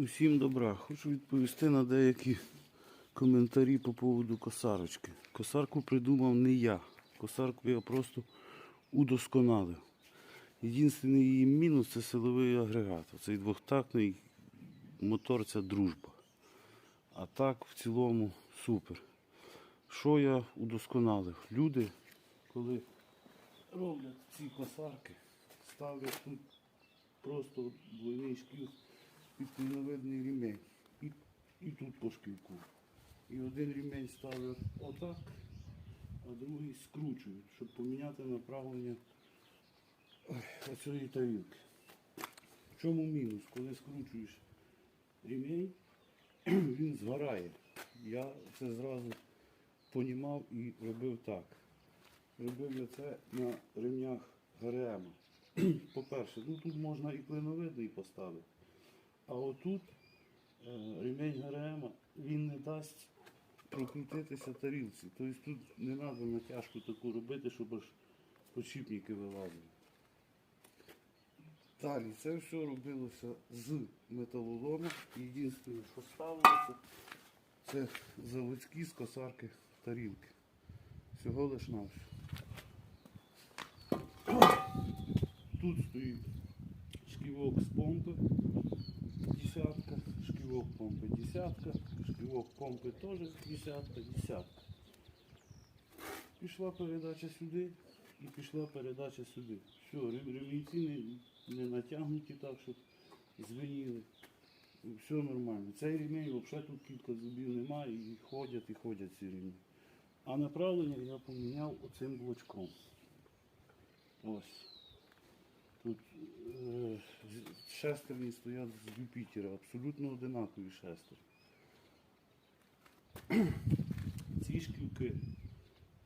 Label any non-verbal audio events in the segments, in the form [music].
Усім добра. Хочу відповісти на деякі коментарі по поводу косарочки. Косарку придумав не я. Косарку я просто удосконалив. Єдиний її мінус це силовий агрегат. Цей двохтактний мотор це дружба. А так в цілому супер. Що я удосконалив? Люди, коли роблять ці косарки, ставлять тут просто двойний шкіл під клиновидний ремень. І, і тут по шківку. І один ремень ставлять отак, а другий скручують, щоб поміняти направлення оцієї тарілки. В чому мінус? Коли скручуєш ремень, [clears throat] він згорає. Я це зразу понімав і робив так. Робив я це на ремнях ГРМ. [clears throat] По-перше, ну тут можна і клиновидний поставити. Отут е, ремень ГРМ він не дасть прокрутитися тарілці. Тобто тут не треба натяжку таку робити, щоб аж подшипники вилазили. Далі це все робилося з металолома. Єдине, що ставилося, це заводські з косарки тарілки. Всього лиш на. Тут стоїть шківок з помпи, шківок помпи десятка, шківок помпи теж десятка, десятка. Пішла передача сюди і пішла передача сюди. Все, рем- ремінці не, не натягнуті так, щоб звеніли. Все нормально. Цей ремінь взагалі тут кілька зубів немає і ходять і ходять ці ремні. А направлення я поміняв оцим блочком. Ось. Тут е, шестерні стоять з Юпітера, абсолютно одинакові шестер. [clears throat] Ці шківки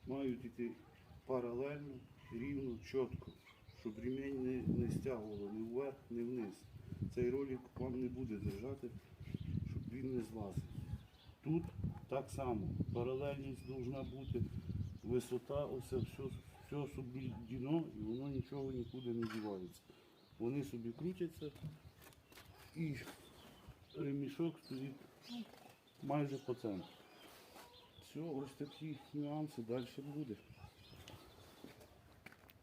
мають йти паралельно, рівно, чітко, щоб ремінь не, не стягувало ні вверх, ні вниз. Цей ролик вам не буде держати, щоб він не злазив. Тут так само, паралельність повинна бути, висота, оце все, все соблюдено і воно нічого нікуди не дівається. Вони собі крутяться і ремішок стоїть майже по центру. Все, ось такі нюанси, далі буде.